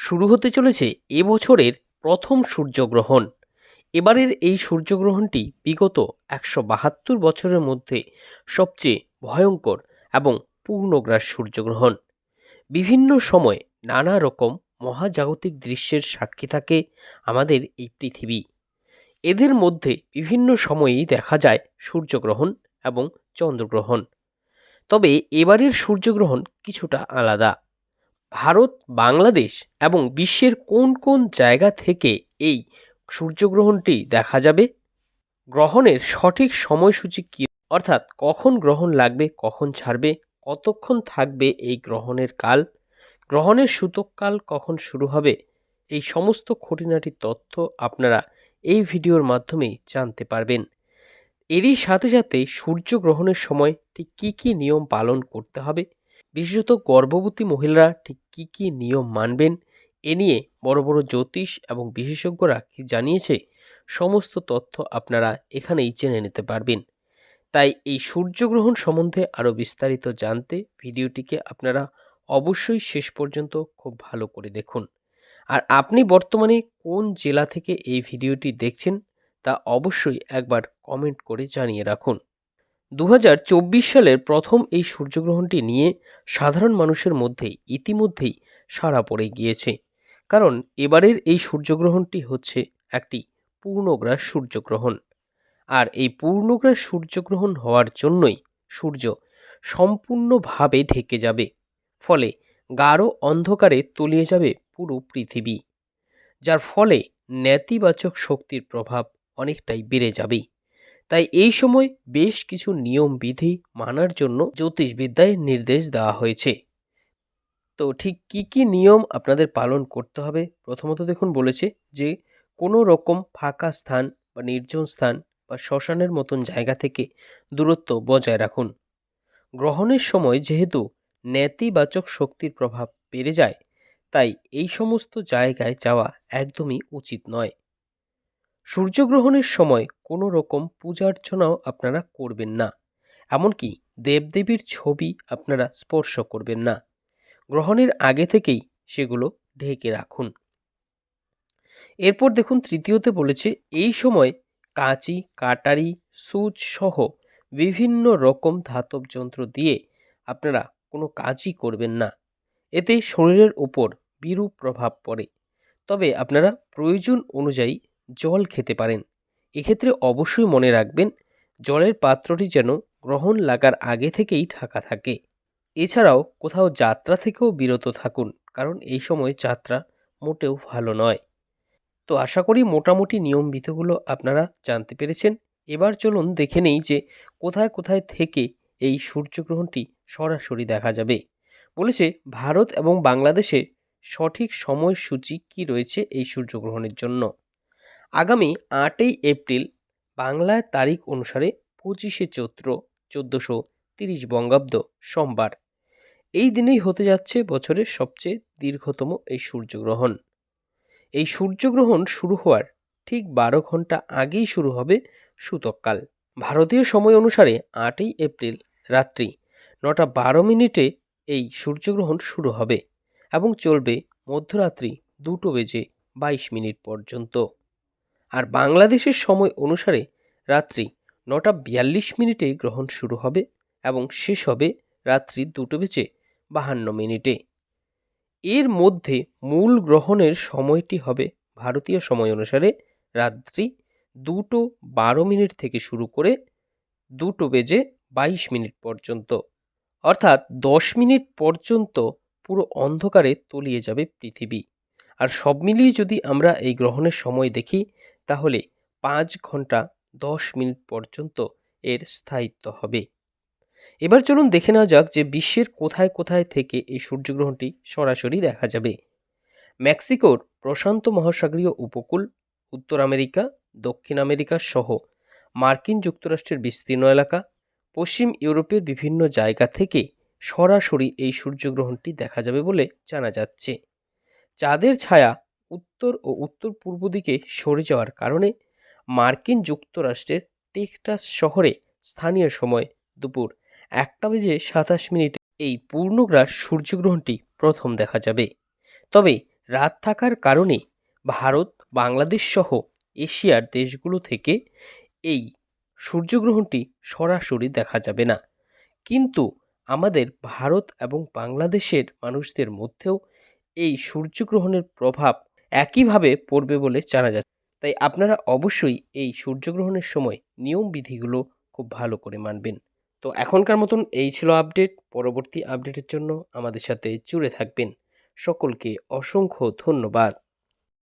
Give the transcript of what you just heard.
শুরু হতে চলেছে এবছরের প্রথম সূর্যগ্রহণ। এবারের এই সূর্যগ্রহণটি বিগত একশো বাহাত্তর বছরের মধ্যে সবচেয়ে ভয়ঙ্কর এবং পূর্ণগ্রাস সূর্যগ্রহণ। বিভিন্ন সময় নানা রকম মহাজাগতিক দৃশ্যের সাক্ষী থাকে আমাদের এই পৃথিবী। এদের মধ্যে বিভিন্ন সময়েই দেখা যায় সূর্যগ্রহণ এবং চন্দ্রগ্রহণ। তবে এবারের সূর্যগ্রহণ কিছুটা আলাদা। ভারত, বাংলাদেশ এবং বিশ্বের কোন কোন জায়গা থেকে এই সূর্যগ্রহণটি দেখা যাবে? গ্রহণের সঠিক সময়সূচি কী? অর্থাৎ কখন গ্রহণ লাগবে, কখন ছাড়বে, কতক্ষণ থাকবে এই গ্রহণের কাল? গ্রহণের সূতককাল কখন শুরু হবে? এই সমস্ত খুঁটিনাটি তথ্য আপনারা এই ভিডিওর মাধ্যমে জানতে পারবেন। এরই সাথে সাথে সূর্যগ্রহণের সময় ঠিক কী কী নিয়ম পালন করতে হবে? বিশেষত গর্ভবতী মহিলারা ঠিক কী কী নিয়ম মানবেন, এ নিয়ে বড় বড় জ্যোতিষ এবং বিশেষজ্ঞরা কি জানিয়েছে, সমস্ত তথ্য আপনারা এখানেই জেনে নিতে পারবেন। তাই এই সূর্যগ্রহণ সম্বন্ধে আরও বিস্তারিত জানতে ভিডিওটিকে আপনারা অবশ্যই শেষ পর্যন্ত খুব ভালো করে দেখুন। আর আপনি বর্তমানে কোন জেলা থেকে এই ভিডিওটি দেখছেন, তা অবশ্যই একবার কমেন্ট করে জানিয়ে রাখুন। দু হাজার চব্বিশ সালের প্রথম এই সূর্যগ্রহণটি নিয়ে সাধারণ মানুষের মধ্যে ইতিমধ্যেই সাড়া পড়ে গিয়েছে। কারণ এবারের এই সূর্যগ্রহণটি হচ্ছে একটি পূর্ণগ্রাস সূর্যগ্রহণ। আর এই পূর্ণগ্রাস সূর্যগ্রহণ হওয়ার জন্যই সূর্য সম্পূর্ণভাবে ঢেকে যাবে। ফলে গাঢ় অন্ধকারে তলিয়ে যাবে পুরো পৃথিবী। যার ফলে নেতিবাচক শক্তির প্রভাব অনেকটাই বেড়ে যাবে তাই এই সময় বেশ কিছু নিয়ম বিধি মানার জন্য জ্যোতিষবিদ্যায় নির্দেশ দেওয়া হয়েছে। তো ঠিক কি কি নিয়ম আপনাদের পালন করতে হবে? প্রথমত দেখুন বলেছে যে, কোনো রকম ফাঁকা স্থান বা নির্জন স্থান বা শ্মশানের মতন জায়গা থেকে দূরত্ব বজায় রাখুন। গ্রহণের সময় যেহেতু নেতিবাচক শক্তির প্রভাব বেড়ে যায়, তাই এই সমস্ত জায়গায় যাওয়া একদমই উচিত নয়। সূর্যগ্রহণের সময় কোনো রকম পূজার্চনাও আপনারা করবেন না। এমনকি দেবদেবীর ছবি আপনারা স্পর্শ করবেন না। গ্রহণের আগে থেকেই সেগুলো ঢেকে রাখুন। এরপর দেখুন, তৃতীয়তে বলেছে, এই সময় কাঁচি, কাটারি, সুচ সহ বিভিন্ন রকম ধাতব যন্ত্র দিয়ে আপনারা কোনো কাজই করবেন না। এতে শরীরের ওপর বিরূপ প্রভাব পড়ে। তবে আপনারা প্রয়োজন অনুযায়ী জল খেতে পারেন। এক্ষেত্রে অবশ্যই মনে রাখবেন, জলের পাত্রটি যেন গ্রহণ লাগার আগে থেকেই ঢাকা থাকে। এছাড়াও কোথাও যাত্রা থেকেও বিরত থাকুন, কারণ এই সময় যাত্রা মোটেও ভালো নয়। তো আশা করি মোটামুটি নিয়ম বিধিগুলো আপনারা জানতে পেরেছেন। এবার চলুন দেখে নেই যে কোথায় কোথায় থেকে এই সূর্যগ্রহণটি সরাসরি দেখা যাবে। বলেছে ভারত এবং বাংলাদেশে সঠিক সময়সূচি কি রয়েছে এই সূর্যগ্রহণের জন্য। আগামী আটই এপ্রিল বাংলার তারিখ অনুসারে পঁচিশে চৈত্র চোদ্দোশো তিরিশ বঙ্গাব্দ সোমবার। এই দিনেই হতে যাচ্ছে বছরের সবচেয়ে দীর্ঘতম এই সূর্যগ্রহণ। এই সূর্যগ্রহণ শুরু হওয়ার ঠিক বারো ঘণ্টা আগেই শুরু হবে সূতককাল। ভারতীয় সময় অনুসারে আটই এপ্রিল রাত্রি নটা বারো মিনিটে এই সূর্যগ্রহণ শুরু হবে এবং চলবে মধ্যরাত্রি দুটো বেজে বাইশ মিনিট পর্যন্ত। আর বাংলাদেশের সময় অনুসারে রাত্রি নটা বিয়াল্লিশ মিনিটে গ্রহণ শুরু হবে এবং শেষ হবে রাত্রি দুটো বেজে বাহান্ন মিনিটে। এর মধ্যে মূল গ্রহণের সময়টি হবে ভারতীয় সময় অনুসারে রাত্রি দুটো বারো মিনিট থেকে শুরু করে দুটো বেজে বাইশ মিনিট পর্যন্ত। অর্থাৎ দশ মিনিট পর্যন্ত পুরো অন্ধকারে তলিয়ে যাবে পৃথিবী। আর সব মিলিয়ে যদি আমরা এই গ্রহণের সময় দেখি তাহলে পাঁচ ঘণ্টা দশ মিনিট পর্যন্ত এর স্থায়িত্ব হবে। এবার চলুন দেখে নেওয়া যাক যে বিশ্বের কোথায় কোথায় থেকে এই সূর্যগ্রহণটি সরাসরি দেখা যাবে। মেক্সিকোর প্রশান্ত মহাসাগরীয় উপকূল, উত্তর আমেরিকা, দক্ষিণ আমেরিকা সহ মার্কিন যুক্তরাষ্ট্রের বিস্তীর্ণ এলাকা, পশ্চিম ইউরোপের বিভিন্ন জায়গা থেকে সরাসরি এই সূর্যগ্রহণটি দেখা যাবে বলে জানা যাচ্ছে। চাঁদের ছায়া উত্তর ও উত্তর পূর্ব দিকে সরে যাওয়ার কারণে মার্কিন যুক্তরাষ্ট্রের টেক্সাস শহরে স্থানীয় সময় দুপুর একটা বেজে সাতাশ মিনিটে এই পূর্ণগ্রাস সূর্যগ্রহণটি প্রথম দেখা যাবে। তবে রাত থাকার কারণে ভারত, বাংলাদেশ সহ এশিয়ার দেশগুলো থেকে এই সূর্যগ্রহণটি সরাসরি দেখা যাবে না। কিন্তু আমাদের ভারত এবং বাংলাদেশের মানুষদের মধ্যেও এই সূর্যগ্রহণের প্রভাব একইভাবে পড়বে বলে জানা যাচ্ছে। তাই আপনারা অবশ্যই এই সূর্যগ্রহণের সময় নিয়ম বিধিগুলো খুব ভালো করে মানবেন। তো এখনকার মতন এই ছিল আপডেট। পরবর্তী আপডেটের জন্য আমাদের সাথে জুড়ে থাকবেন। সকলকে অসংখ্য ধন্যবাদ।